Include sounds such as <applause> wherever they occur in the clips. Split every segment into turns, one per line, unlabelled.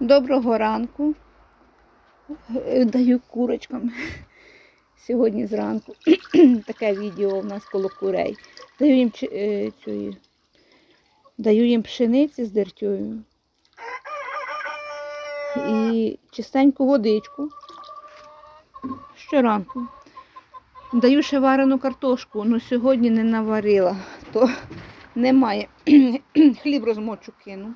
Доброго ранку. Е, Даю курочкам. Сьогодні зранку. <clears throat> Таке відео у нас коло курей. Даю їм, е, цю, даю їм пшениці з дертю. І чистеньку водичку. Щоранку. Даю ще варену картошку, але сьогодні не наварила, то немає. <clears throat> Хліб розмочу кину.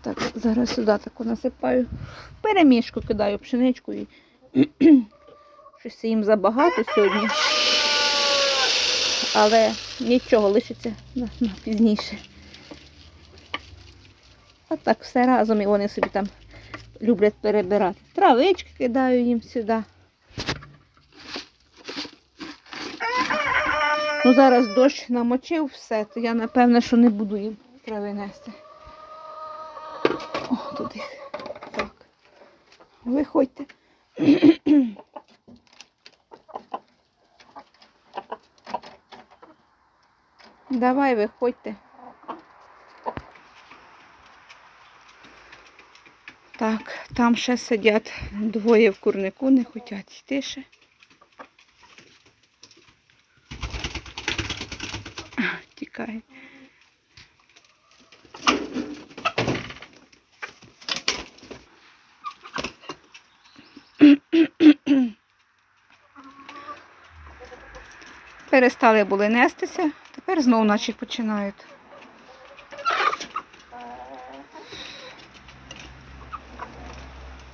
Отак, зараз сюди таку насипаю. Перемішку кидаю пшеничку і щось їм забагато сьогодні. Але нічого лишиться на, на пізніше. А так все разом і вони собі там люблять перебирати. Травички кидаю їм сюди. Ну зараз дощ намочив все, то я напевне, що не буду їм трави нести. Виходьте. Давай, виходьте. Так, там ще сидять двоє в курнику, не хочуть йти ще. А, Тікає. Перестали були нестися, тепер знову наче починають.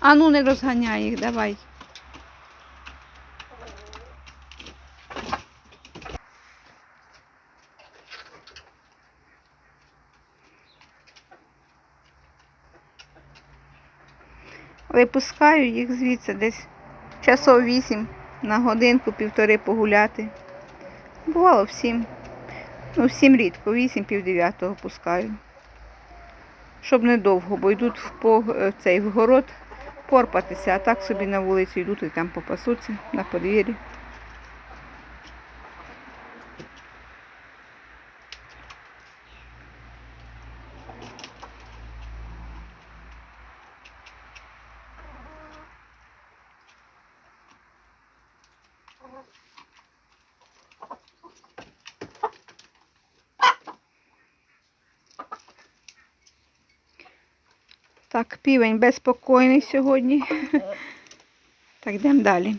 А ну не розганяй їх, давай. Випускаю їх звідси десь часов вісім на годинку, півтори погуляти. Бувало в сім. Ну, в сім рідко, вісім, пів дев'ятого пускаю. Щоб недовго, бо йдуть в пог... е, цей в город порпатися, а так собі на вулицю йдуть і там попасуться на подвір'ї. Так, півень безпокійний сьогодні. <laughs> Так, йдемо далі.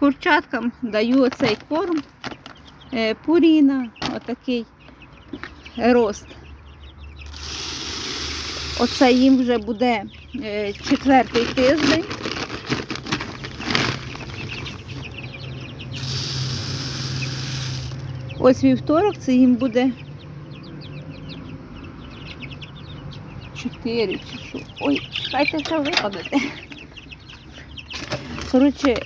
Курчаткам даю оцей корм. е, Пуріна, отакий рост. Оце їм вже буде е, четвертий тиждень. Ось вівторок це їм буде чотири чи що. Ой, чекайте, що випадете. Коротше,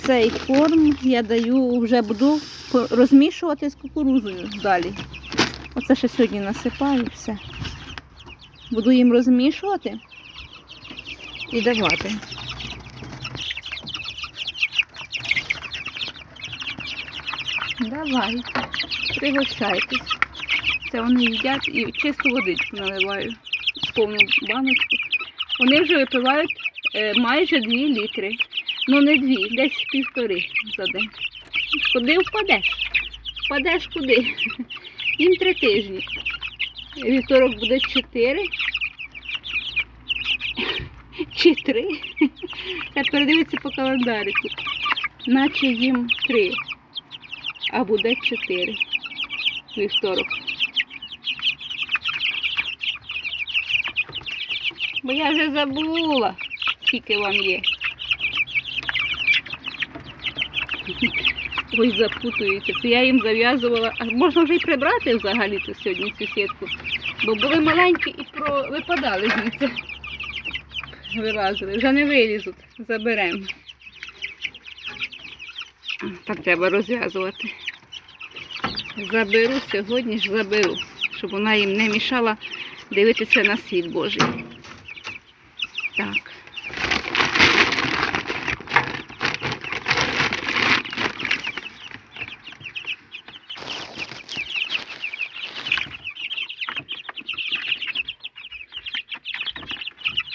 цей корм я даю, вже буду розмішувати з кукурузою далі. Оце ще сьогодні насипаю все. Буду їм розмішувати і давати. Давай, пригощайтесь. Це вони їдять і чисту водичку наливаю повну баночку. Вони вже випивають е, майже 2 літри. Ну не дві, десь півтори за день. Куди впадеш? Впадеш куди? <laughs> Їм три тижні. Вівторок буде чотири. <laughs> Чи три. <laughs> Це передивиться по календарику. Наче їм три. А буде чотири. Вівторок. Бо я вже забула, скільки вам є. <laughs> Ой, запутується. Це я їм зав'язувала. А можна вже й прибрати взагалі -то сьогодні цю сітку. Бо були маленькі і про... випадали звідси. Вилазили. Вже не вилізуть. Заберемо. Так треба розв'язувати. Заберу сьогодні ж заберу, щоб вона їм не мішала дивитися на світ Божий. Так.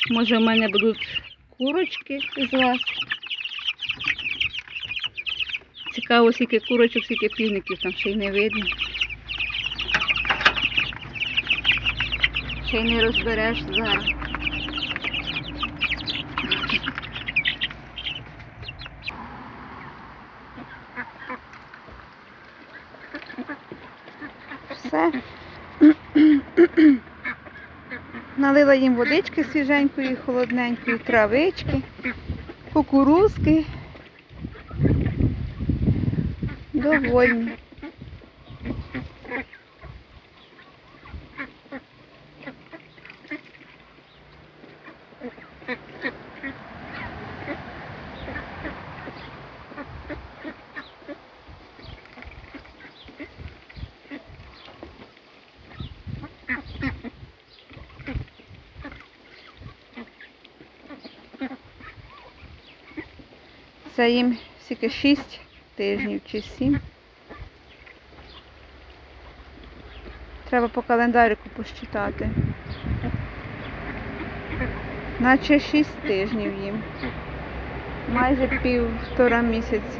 Може, в мене будуть курочки з вас. Цікаво, скільки курочок, скільки півників там ще й не видно. Ще й не розбереш зараз. Все. Налила їм водички свіженької, холодненької, травички, кукурузки. Довольні. Це їм скільки 6 тижнів чи 7. Треба по календарику посчитати. Наче 6 тижнів їм. Майже півтора місяці.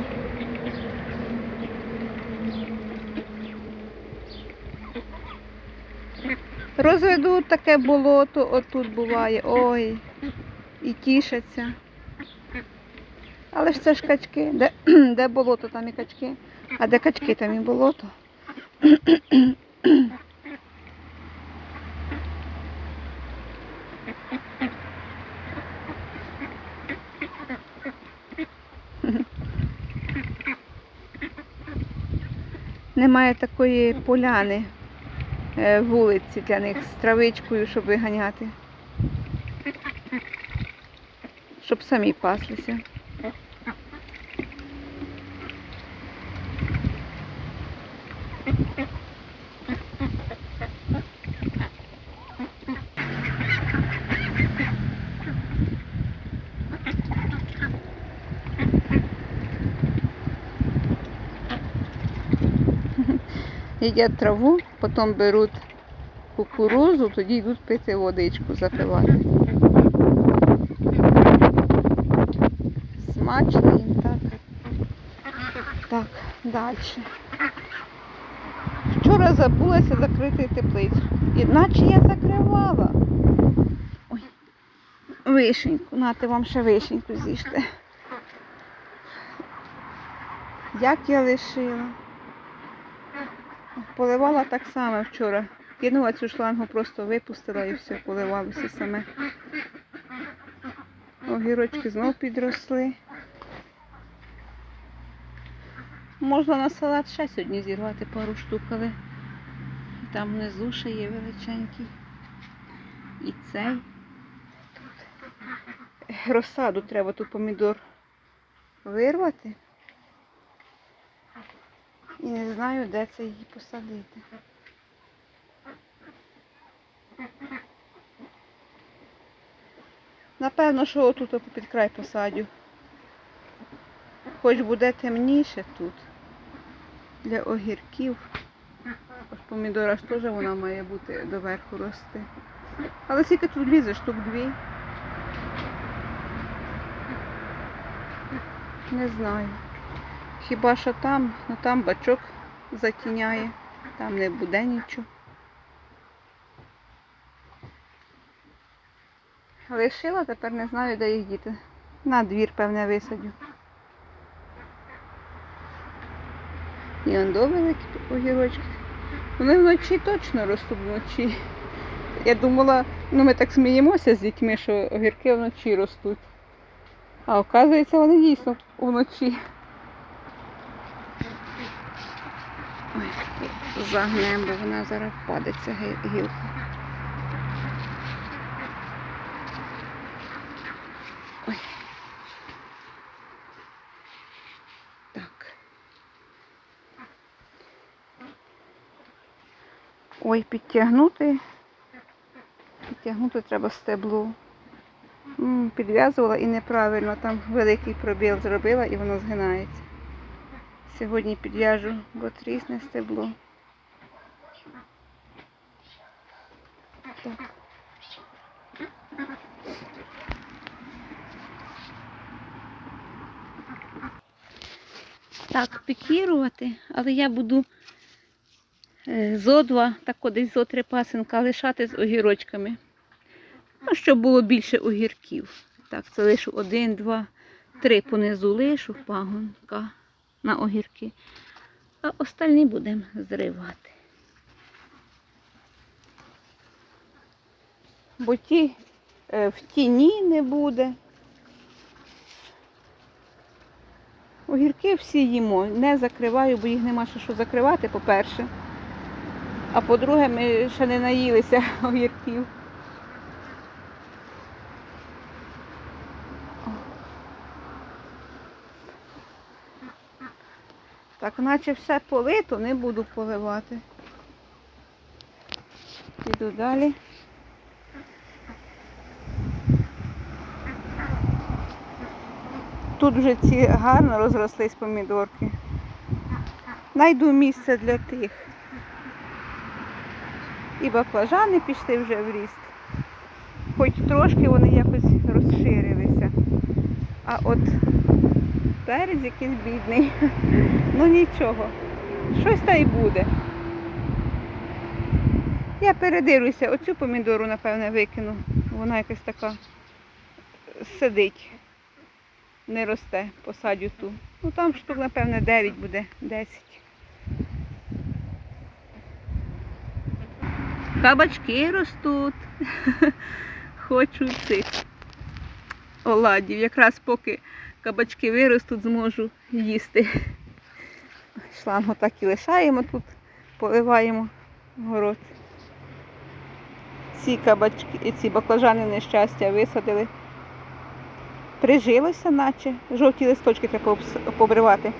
Розведуть таке болото, отут буває. Ой, і тішаться. Але ж це ж качки. Де, <clears throat> де болото, там і качки. А де качки, там і болото. Немає такої поляни е, вулиці для них з травичкою, щоб виганяти. Щоб самі паслися. Їдять траву, потім беруть кукурузу, тоді йдуть пити водичку, запивати. Смачно їм так. Так, далі. Вчора забулася закрити теплицю. Іначе я закривала. Ой, вишеньку, нате вам ще вишеньку з'їжте. Як я лишила. Поливала так само вчора. Кинула цю шлангу, просто випустила і все, поливалося саме. Огірочки знов підросли. Можна на салат ще сьогодні зірвати пару штук, але там внизу ще є величенький. І цей. Розсаду треба тут помідор вирвати. І не знаю, де це її посадити. Напевно, що отут під край посадю. Хоч буде темніше тут. Для огірків. Помідора ж теж вона має бути доверху рости. Але скільки тут лізе, штук дві. Не знаю. Хіба що там, ну там бачок затіняє, там не буде нічого. Лишила, тепер не знаю, де їх діти. На двір, певне, висадю. І он великі огірочки. Вони вночі точно ростуть вночі. Я думала, ну ми так сміємося з дітьми, що огірки вночі ростуть. А оказується, вони дійсно вночі. Ой, загнемо, бо вона зараз впаде гілка. Ой. Так. Ой, підтягнути. Підтягнути треба стебло. Підв'язувала і неправильно, там великий пробіл зробила і воно згинається. Сьогодні підв'яжу, бо трісне стебло. Так. Так, пікірувати, але я буду е, зо два, так десь зо три пасинка лишати з огірочками. Ну, щоб було більше огірків. Так, це лишу один, два, три понизу лишу пагонка на огірки. А остальні будемо зривати. Бо ті е, в тіні не буде. Огірки всі їмо, не закриваю, бо їх нема ще що закривати, по-перше. А по-друге, ми ще не наїлися <laughs> огірків. Так, наче все полито, не буду поливати. Піду далі. Тут вже ці гарно розрослись помідорки. Найду місце для тих. І баклажани пішли вже в ріст. Хоч трошки вони якось розширилися. А от перець якийсь бідний. <laughs> Ну нічого. Щось та й буде. Я передивлюся, оцю помідору, напевне, викину. Вона якась така сидить не росте, посадю ту. Ну там штук, напевне, 9 буде, 10. Кабачки ростуть. <laughs> Хочу цих оладів. Якраз поки кабачки виростуть, зможу їсти. Шланг отак і лишаємо тут, поливаємо город. Ці кабачки, ці баклажани нещастя висадили прижилося, наче. Жовті листочки треба побривати.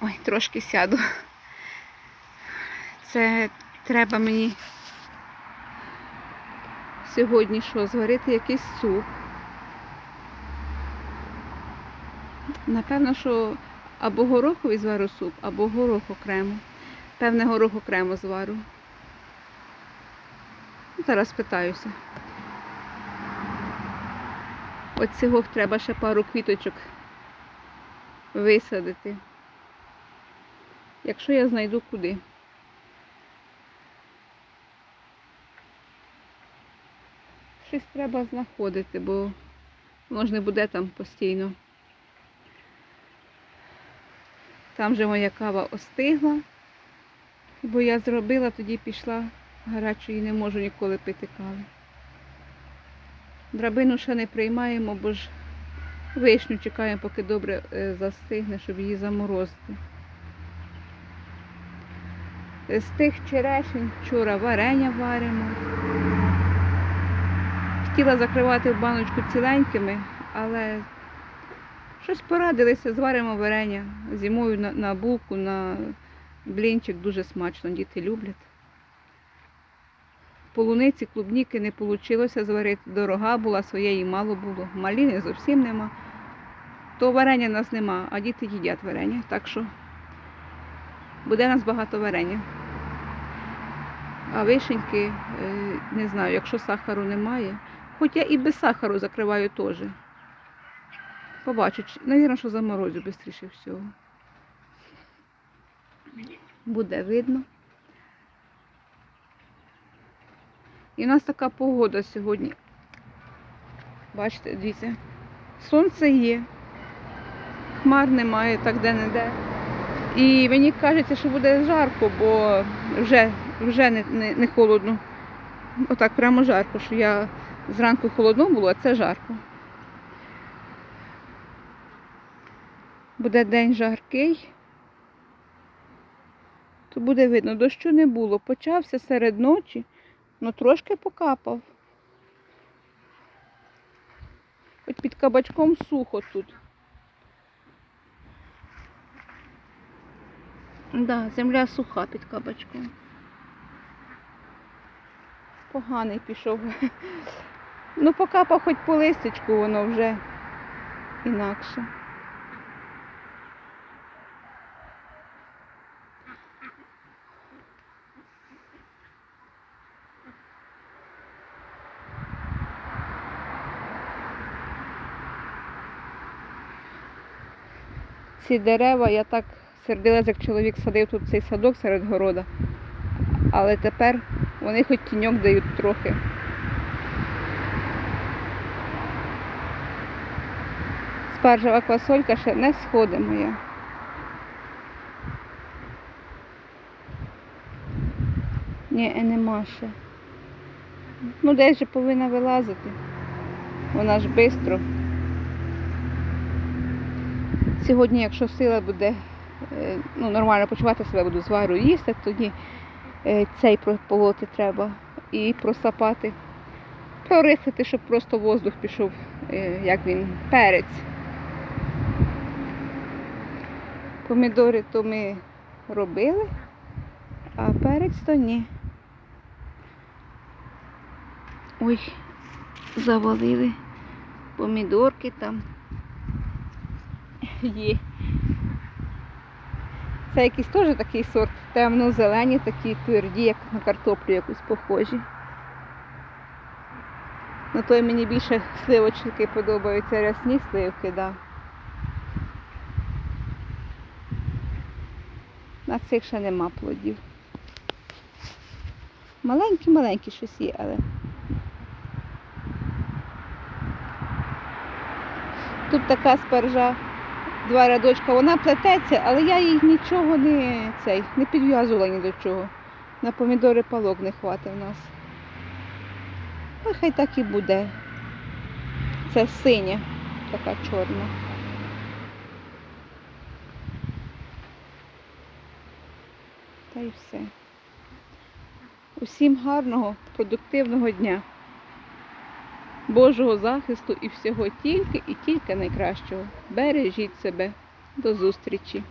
Ой, трошки сяду. Це треба мені сьогодні що, зварити якийсь суп. Напевно, що або гороховий звару суп, або горох окремо. Певне, горох окремо звару. Зараз питаюся. От цього треба ще пару квіточок висадити. Якщо я знайду куди. Щось треба знаходити, бо воно ж не буде там постійно. Там же моя кава остигла, бо я зробила, тоді пішла гарячої не можу ніколи пити кави. Драбину ще не приймаємо, бо ж вишню чекаємо, поки добре е, застигне, щоб її заморозити. З тих черешень вчора варення варимо. Хотіла закривати в баночку ціленькими, але щось порадилися, зваримо варення. Зимою на, на булку, на блінчик дуже смачно, діти люблять. Полуниці, клубніки не вийшло зварити. Дорога була, своєї мало було. Маліни зовсім нема. То варення нас нема, а діти їдять варення. Так що буде нас багато варення. А вишеньки, е, не знаю, якщо сахару немає. Хоч я і без сахару закриваю теж. Побачу, навірно, що заморозю швидше всього. Буде видно. І у нас така погода сьогодні. Бачите, дивіться, сонце є, хмар немає так де-не-де. І мені кажеться, що буде жарко, бо вже, вже не, не, не холодно. Отак прямо жарко, що я зранку холодно було, а це жарко. Буде день жаркий, то буде видно, дощу не було. Почався серед ночі. Ну, трошки покапав. Хоч під кабачком сухо тут. Да, земля суха під кабачком. Поганий пішов. <laughs> Ну, покапав хоч по листечку, воно вже інакше. Ці дерева, я так сердилася, як чоловік садив тут цей садок серед города. Але тепер вони хоч тіньок дають трохи. Спаржева квасолька ще не сходить моя. Ні, е, нема ще. Ну, десь же повинна вилазити. Вона ж швидко. Сьогодні, якщо сила буде е, ну, нормально почувати себе, буду звару їсти, тоді е, цей прополоти треба і просапати. Прорихлити, щоб просто воздух пішов, е, як він, перець. Помідори то ми робили, а перець то ні. Ой, завалили помідорки там. <laughs> Є. Це якийсь теж такий сорт, темно-зелені, такі тверді, як на картоплю якусь похожі. На той мені більше сливочки подобаються, рясні сливки, да. На цих ще нема плодів. Маленькі-маленькі щось є, але. Тут така спаржа, два рядочка, вона плететься, але я їй нічого не, цей, не підв'язувала ні до чого. На помідори палок не хватить в нас. Ну, хай так і буде. Це синя, така чорна. Та й все. Усім гарного, продуктивного дня. Божого захисту і всього тільки і тільки найкращого. Бережіть себе. До зустрічі!